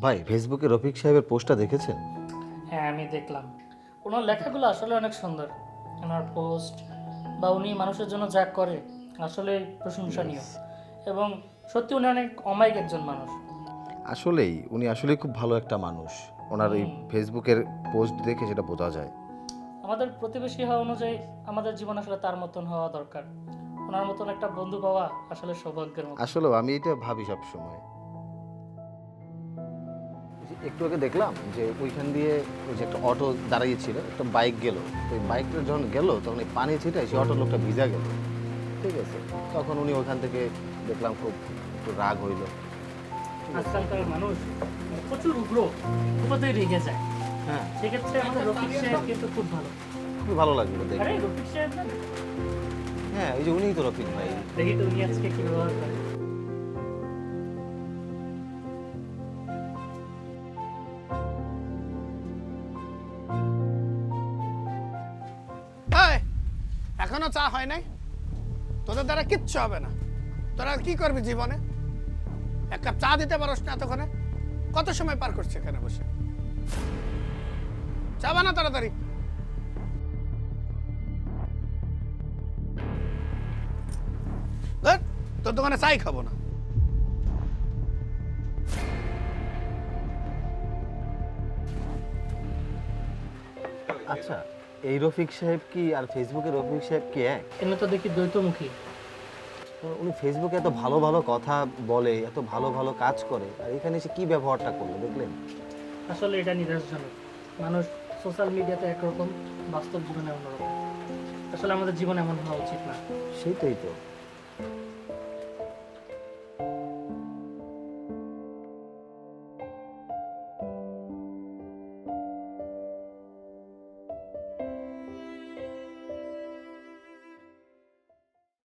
ভাই ফেসবুকে রফিক সাহেবের পোস্টটা দেখেছেন? হ্যাঁ আমি দেখলাম। ওনার লেখাগুলো আসলে অনেক সুন্দর। ওনার পোস্ট বা উনি মানুষের জন্য যা করে আসলে প্রশংসনীয়। এবং সত্যি উনি অনেক অমায়িক একজন মানুষ। আসলেই উনি আসলেই খুব ভালো একটা মানুষ। ওনার এই ফেসবুকের পোস্ট দেখে সেটা বোঝা যায়। আমাদের প্রতিবেশী হওয়া অনুযায়ী আমাদের জীবন আসলে তার মতন হওয়া দরকার। ওনার মতন একটা বন্ধু পাওয়া আসলে সৌভাগ্যের মতো। আসলেও আমি এটা ভাবি সব সময় একটু আগে দেখলাম যে ওইখান দিয়ে ওই যে একটা অটো দাঁড়িয়েছিল একটা বাইক গেল। তো এই বাইকটা যখন গেল তখন এই পানি ছিটায় সেই অটোর লোকটা ভিজা গেল। ঠিক আছে? তখন উনি ওইখান থেকে দেখলাম খুব একটু রাগ হইল। আজকালকার মানুষ প্রচুর উগ্র রেগে যায়। হ্যাঁ। সেক্ষেত্রে আমাদের রফিক সাহেব কিন্তু খুব ভালো। ভালো লাগল দেখে আরে রফিক সাহেব হ্যাঁ ওই যে উনিই তো রফিক ভাই। দেখি তো উনি আজকে কি ব্যবহার করে এখনও চা হয় নাই? তোদের দ্বারা কিচ্ছু হবে না। তোরা কি করবি জীবনে? এক কাপ চা দিতে পারস না এতক্ষণে? কত সময় পার করছে এখানে বসে? চা বানা তাড়াতাড়ি। তোর দোকানে চাই খাব না। আচ্ছা এই রফিক সাহেব কি আর ফেসবুকের রফিক সাহেব কি? এক এমনি তো দেখি দ্বৈতমুখী। উনি ফেসবুকে এত ভালো ভালো কথা বলে এত ভালো ভালো কাজ করে আর এখানে এসে কি ব্যবহারটা করল দেখলেন? আসলে এটা নিরাশজনক মানুষ সোশ্যাল মিডিয়াতে একরকম বাস্তব জীবনে অন্যরকম। আসলে আমাদের জীবন এমন হওয়া উচিত না। সেইটাই তো।